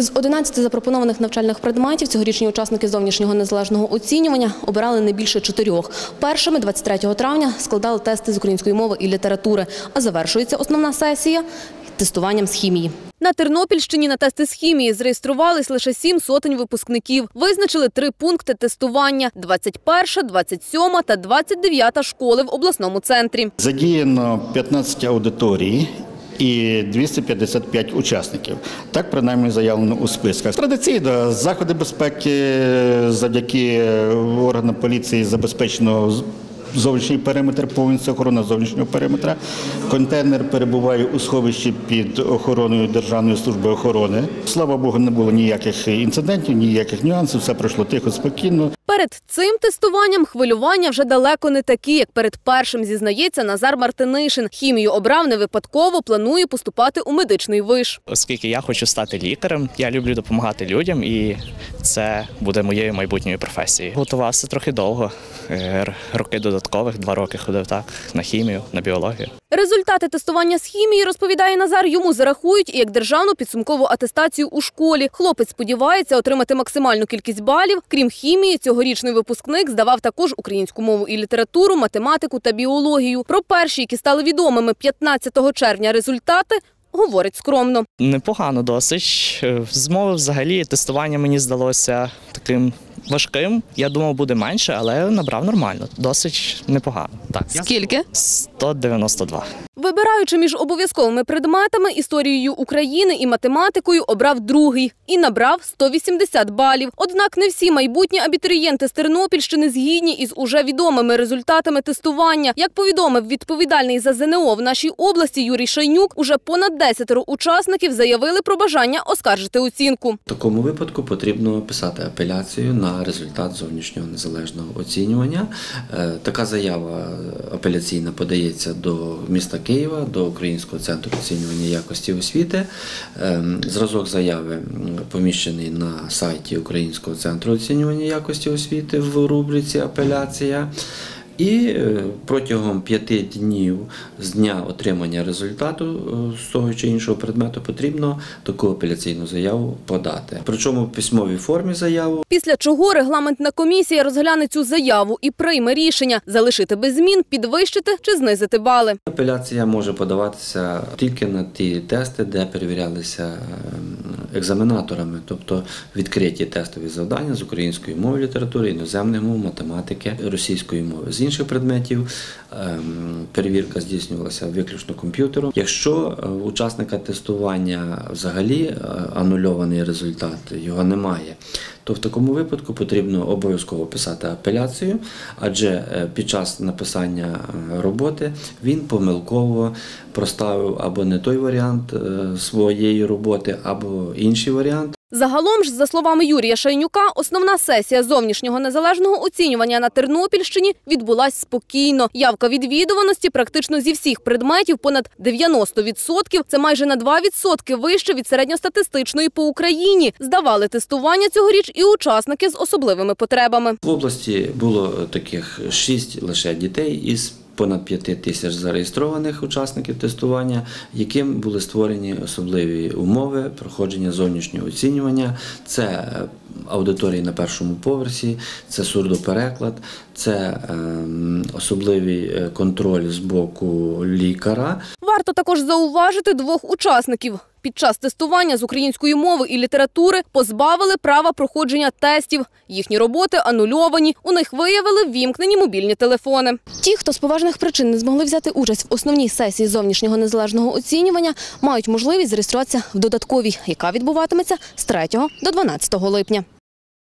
З 11 запропонованих навчальних предметів цьогорічні учасники зовнішнього незалежного оцінювання обирали не більше чотирьох. Першими 23 травня складали тести з української мови і літератури, а завершується основна сесія тестуванням з хімії. На Тернопільщині на тести з хімії зареєструвались лише сім сотень випускників. Визначили три пункти тестування – 21, 27 та 29 школи в обласному центрі. Задіяно 15 аудиторій і 255 учасників. Так принаймні заявлено у списках. Традиційно заходи безпеки завдяки органам поліції забезпечено Зовнішній периметр, повністю охорона зовнішнього периметра. Контейнер перебуває у сховищі під охороною Державної служби охорони. Слава Богу, не було ніяких інцидентів, ніяких нюансів. Все пройшло тихо, спокійно. Перед цим тестуванням хвилювання вже далеко не такі, як перед першим, зізнається Назар Мартинишин. Хімію обрав не випадково, планує поступати у медичний виш. оскільки я хочу стати лікарем, я люблю допомагати людям, і це буде моєю майбутньою професією. Готувався трохи довго, е, роки додаткових, два роки ходив так на хімію, на біологію. Результати тестування з хімії, розповідає Назар, йому зарахують і як державну підсумкову атестацію у школі. Хлопець сподівається отримати максимальну кількість балів. Крім хімії, цьогорічний випускник здавав також українську мову і літературу, математику та біологію. Про перші, які стали відомими 15 червня результати, говорить скромно. Непогано досить. Е, З мови взагалі тестування мені здалося таким важким. Я думав, буде менше, але набрав нормально. Досить непогано. Так, Скільки? 192. Вибираючи між обов'язковими предметами історією України і математикою, обрав другий і набрав 180 балів. Однак не всі майбутні абітурієнти з Тернопільщини згідні із уже відомими результатами тестування. Як повідомив відповідальний за ЗНО в нашій області Юрій Шайнюк, уже понад 10 учасників заявили про бажання оскаржити оцінку. В такому випадку потрібно писати апеляцію на результат зовнішнього незалежного оцінювання. Е, Така заява апеляційна подається до міста Києва, до Українського центру оцінювання якості освіти. Ем, Зразок заяви поміщений на сайті Українського центру оцінювання якості освіти в рубриці Апеляція. І е, протягом п'яти днів з дня отримання результату е, з того чи іншого предмету потрібно таку апеляційну заяву подати. Причому в письмовій формі заяву Після чого регламентна комісія розгляне цю заяву і прийме рішення залишити без змін, підвищити чи знизити бали. апеляція може подаватися тільки на ті тести, де перевірялися ем, екзаменаторами, тобто відкриті тестові завдання з української мови, літератури, іноземних мов, математики, російської мови. З інших предметів ем, перевірка здійснювалася виключно комп'ютером. Якщо е, у учасника тестування взагалі е, анульований результат, його немає, то в такому випадку потрібно обов'язково писати апеляцію, адже е, під час написання е, роботи він помилково проставив або не той варіант е, своєї роботи, або інший варіант. Загалом ж, за словами Юрія Шайнюка, основна сесія зовнішнього незалежного оцінювання на Тернопільщині відбулась спокійно. Явка відвідуваності практично зі всіх предметів понад 90%. Це майже на 2% вище від середньостатистичної по Україні. Здавали тестування цьогоріч і учасники з особливими потребами. В області було таких шість лише дітей із понад п'яти тисяч зареєстрованих учасників тестування, яким були створені особливі умови проходження зовнішнього оцінювання. Це е, аудиторії на першому поверсі, це сурдопереклад, це ем, особливий е, контроль з боку лікаря. Варто також зауважити двох учасників. Під час тестування з української мови і літератури позбавили права проходження тестів. Їхні роботи анульовані. У них виявили ввімкнені мобільні телефони. Ті, хто з поважних причин не змогли взяти участь в основній сесії зовнішнього незалежного оцінювання, мають можливість зареєструватися в додатковій, яка відбуватиметься з 3 до 12 липня.